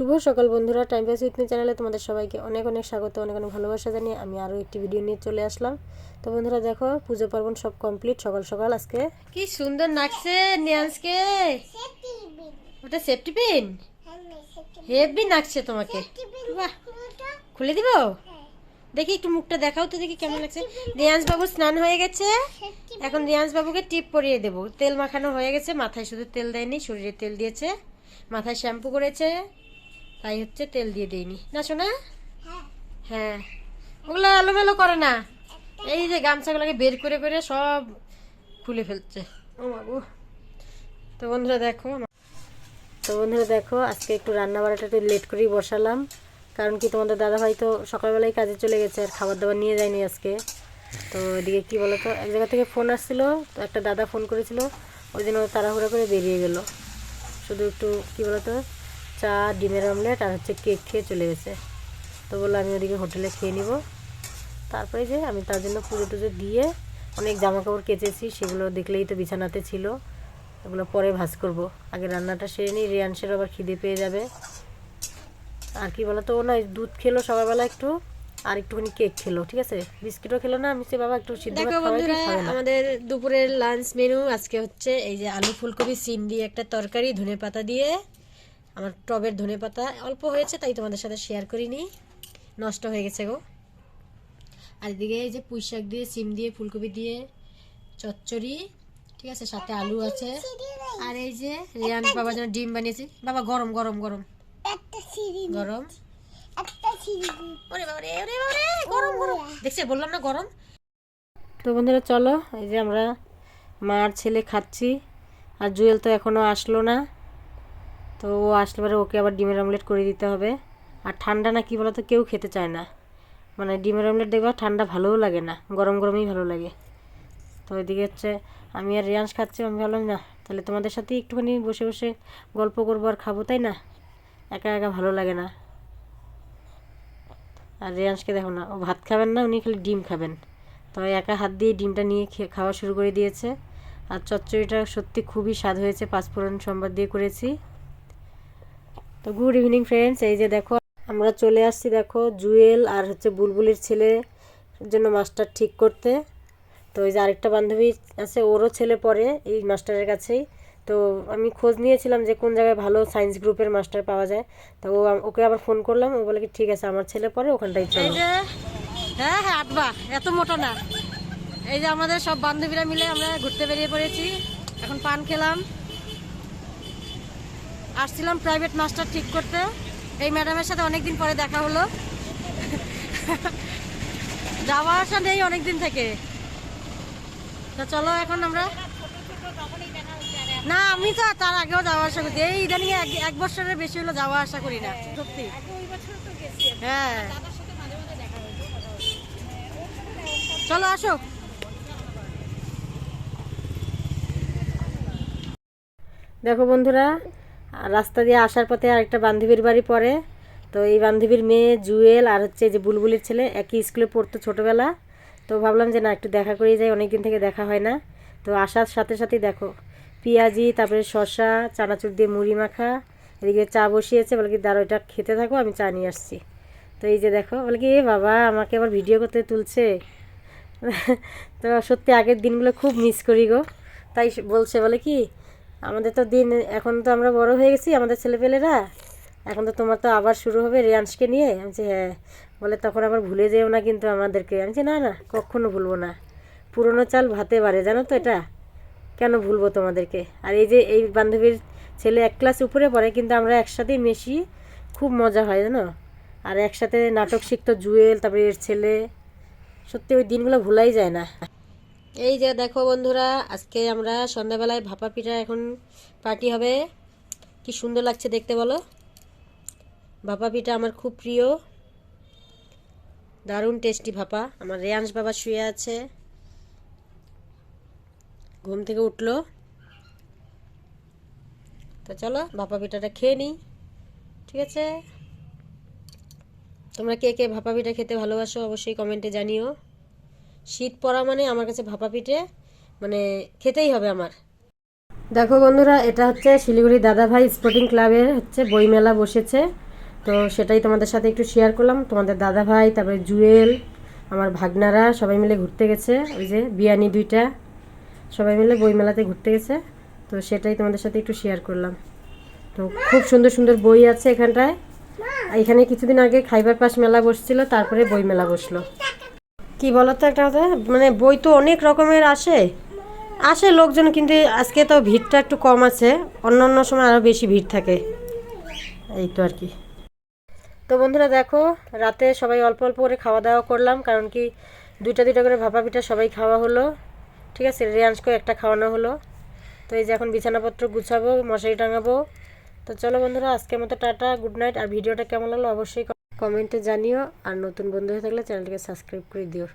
শুভ সকাল বন্ধুরা time pass with me চ্যানেলে তোমাদের সবাইকে অনেক অনেক স্বাগত, অনেক অনেক ভালোবাসা জানিয়ে আমি আরও একটি ভিডিও নিয়ে চলে আসলাম। তো বন্ধুরা দেখো, পুজো পার্বণ সব কমপ্লিট সকাল সকাল আজকে। কি সুন্দর নাচছে নিয়ান্সকে। ওটা সেফটি পিন হেভি নাচছে তোমাকে। খুলে দিব? দেখি একটু মুখটা দেখাও তো দেখি কেমন লাগছে। রিয়ান্স বাবু স্নান হয়ে গেছে। এখন রিয়ান্স বাবুকে টিপ পরিয়ে দেব। তেল মাখানো হয়ে গেছে, মাথায় শুধু তেল দেয়নি, শরীরে তেল দিয়েছে, মাথায় শ্যাম্পু করেছে। তাই হচ্ছে তেল দিয়ে দেয়নি না শোনা হ্যাঁ। ওগুলো এলোমেলো করে না। এই যে গামছাগুলোকে বের করে করে সব খুলে ফেলছে। ও বাবু তো বন্ধুরা দেখো তো বন্ধুরা দেখো আজকে একটু রান্না বাড়াটা একটু লেট করেই বসালাম। কারণ কি তোমাদের দাদা ভাই তো সকালবেলায় কাজে চলে গেছে আর খাবার দাবার নিয়ে যায়নি আজকে। তো এদিকে কি বলতো এক জায়গা থেকে ফোন আসছিল তো একটা দাদা ফোন করেছিল। ওই জন্য তাড়াহুড়া করে বেরিয়ে গেল। শুধু একটু কি বলতো চা ডিমের অমলেট আর হচ্ছে কেক খেয়ে চলে গেছে। তো বলল আমি ওদিকে হোটেলে খেয়ে নিব। তারপরে যে আমি তার জন্য পুজো টুজো দিয়ে অনেক জামা কাপড় কেচেছি সেগুলো দেখলেই তো বিছানাতে ছিল। এগুলো পরে ভাজ করব। আগে রান্নাটা সেরে নিই রিয়ানসেরও আবার খিদে পেয়ে যাবে। আর কি বলতো ও না এই দুধ খেলো সকালবেলা একটু আর একটুখানি কেক খেলো ঠিক আছে? বিস্কিটও খেলো না আমি সে বাবা একটু সিদ্ধ আমাদের দুপুরের লাঞ্চ মেনু আজকে হচ্ছে এই যে আলু ফুলকপি সিম দিয়ে একটা তরকারি ধনে পাতা দিয়ে আমার টবের ধনে পাতা অল্প হয়েছে তাই তোমাদের সাথে শেয়ার করিনি। নষ্ট হয়ে গেছে গো। আর এদিকে এই যে পুঁই শাক দিয়ে সিম দিয়ে ফুলকপি দিয়ে চচ্চড়ি ঠিক আছে সাথে আলু আছে। আর এই যে রিয়ান বাবার জন্য ডিম বানিয়েছি। বাবা গরম গরম গরম। গরম। দেখছে বললাম না গরম? তো বন্ধুরা চলো এই যে আমরা মার ছেলে খাচ্ছি। আর জুয়েল তো এখনও আসলো না। তো ও আসলে পরে ওকে আবার ডিমের অমলেট করে দিতে হবে। আর ঠান্ডা না কি বলো তো কেউ খেতে চায় না। মানে ডিমের অমলেট দেখবা ঠান্ডা ভালোও লাগে না, গরম গরমই ভালো লাগে। তো ওইদিকে হচ্ছে আমি আর রিয়ান্স খাচ্ছি, আমি ভাবলাম, না, তাহলে তোমাদের সাথে একটুখানি বসে বসে গল্প করব আর খাব, তাই না? একা একা ভালো লাগে না। আর রিয়ান্সকে দেখো না, ও ভাত খাবেন না, উনি খালি ডিম খাবেন। তো একা হাত দিয়ে ডিমটা নিয়ে খাওয়া শুরু করে দিয়েছে। আর চচ্চড়িটা সত্যি খুবই স্বাদ হয়েছে, পাঁচফোড়ন সম্বাদ দিয়ে করেছি। তো গুড ইভিনিং ফ্রেন্ডস এই যে দেখো, আমরা চলে আসছি দেখো জুয়েল আর হচ্ছে বুলবুলির ছেলে জন্য মাস্টার ঠিক করতে। তো ওই যে আরেকটা বান্ধবী আছে, ওরও ছেলে পড়ে এই মাস্টারের কাছেই। তো আমি খোঁজ নিয়েছিলাম যে কোন জায়গায় ভালো সায়েন্স গ্রুপের মাস্টার পাওয়া যায়। তো ও ওকে আবার ফোন করলাম, ও বলে কি, ঠিক আছে, আমার ছেলে পড়ে, ওখানটাই চলো। হ্যাঁ হ্যাঁ আটবা এত মোটো না। এই যে আমাদের সব বান্ধবীরা মিলে আমরা ঘুরতে বেরিয়ে পড়েছি। এখন পান খেলাম। আসছিলাম প্রাইভেট মাস্টার ঠিক করতে। এই ম্যাডামের সাথে অনেকদিন পরে দেখা হলো। যাওয়া আসা নেই অনেকদিন থেকে। তো চলো এখন আমরা না, আমি তো তার আগেও যাওয়া আসা করছি এই ইদানিং এক এক বছরের বেশি হলো যাওয়া আসা করি না, সত্যি। হ্যাঁ। চলো আসো। দেখো বন্ধুরা রাস্তা দিয়ে আসার পথে আরেকটা বান্ধবীর বাড়ি পড়ে। তো এই বান্ধবীর মেয়ে জুয়েল আর হচ্ছে যে বুলবুলির ছেলে একই স্কুলে পড়তো ছোটোবেলা। তো ভাবলাম যে না, একটু দেখা করেই যাই অনেক দিন থেকে দেখা হয় না। তো আসার সাথে সাথেই দেখো, পেঁয়াজি, তারপরে শশা চানাচুর দিয়ে মুড়ি মাখা, এদিকে চা বসিয়েছে, বলে কি দাঁড়ো এটা খেতে থাকো, আমি চা নিয়ে আসছি। তো এই যে দেখো, বলে কি, এ বাবা, আমাকে আবার ভিডিও করতে তুলছে। তো সত্যি আগের দিনগুলো খুব মিস করি গো। তাই বলছে, বলে কি আমাদের তো দিন এখন তো আমরা বড় হয়ে গেছি আমাদের ছেলেপেলেরা। এখন তো তোমার তো আবার শুরু হবে রিয়ান্সকে নিয়ে। আমি বলছি, হ্যাঁ বলে তখন আবার ভুলে যেও না কিন্তু আমাদেরকে। আমি বলছি, না না কখনো ভুলবো না। পুরনো চাল ভাতে বাড়ে জানো তো এটা? কেন ভুলবো তোমাদেরকে? আর এই যে এই বান্ধবীর ছেলে এক ক্লাস উপরে পড়ে কিন্তু আমরা একসাথেই মেশি খুব মজা হয় জানো? আর একসাথে নাটক শিখতো জুয়েল তারপরে এর ছেলে। সত্যি ওই দিনগুলো ভুলাই যায় না। এই যে দেখো বন্ধুরা, আজকে আমরা সন্ধ্যাবেলায় ভাপা পিঠা এখন পার্টি হবে। কি সুন্দর লাগছে দেখতে বলো। ভাপা পিঠা আমার খুব প্রিয়। দারুণ টেস্টি ভাপা। আমার রেয়াংশ বাবা শুয়ে আছে। ঘুম থেকে উঠল। তো চলো ভাপা পিঠাটা খেয়ে নিই। ঠিক আছে? তোমরা কে কে ভাপা পিঠা খেতে ভালোবাসো অবশ্যই কমেন্টে জানিও। শীত পড়া মানে আমার কাছে ভাপা পিঠে মানে খেতেই হবে আমার। দেখো বন্ধুরা, এটা হচ্ছে শিলিগুড়ি দাদাভাই স্পোর্টিং ক্লাবের হচ্ছে বইমেলা বসেছে। তো সেটাই তোমাদের সাথে একটু শেয়ার করলাম। তোমাদের দাদা ভাই তারপরে জুয়েল, আমার ভাগনারা সবাই মিলে ঘুরতে গেছে। ওই যে বিয়ানি দুইটা, সবাই মিলে বইমেলাতে ঘুরতে গেছে। তো সেটাই তোমাদের সাথে একটু শেয়ার করলাম। তো খুব সুন্দর সুন্দর বই আছে এখানটায়। এখানে কিছুদিন আগে খাইবার পাস মেলা বসছিল, তারপরে বই মেলা বসল। কি বলতো একটা কথা? মানে বই তো অনেক রকমের আসে। আসে লোকজন, কিন্তু আজকে তো ভিড়টা একটু কম আছে। অন্য অন্য সময় আরও বেশি ভিড় থাকে। এই তো আর কি। তো বন্ধুরা দেখো, রাতে সবাই অল্প অল্প করে খাওয়া দাওয়া করলাম, কারণ কি দুইটা দুইটা করে ভাপা পিঠা সবাই খাওয়া হলো। ঠিক আছে রেয়াঞ্জকেও একটা খাওয়ানো হলো। তো এই যে এখন বিছানাপত্র গুছাবো, মশারি টাঙাবো। তো চলো বন্ধুরা, আজকের মতো টাটা, গুড নাইট, আর ভিডিওটা কেমন লাগল অবশ্যই কমেন্টে জানিও আর নতুন বন্ধু হয়ে থাকলে চ্যানেলটিকে সাবস্ক্রাইব করে দিও।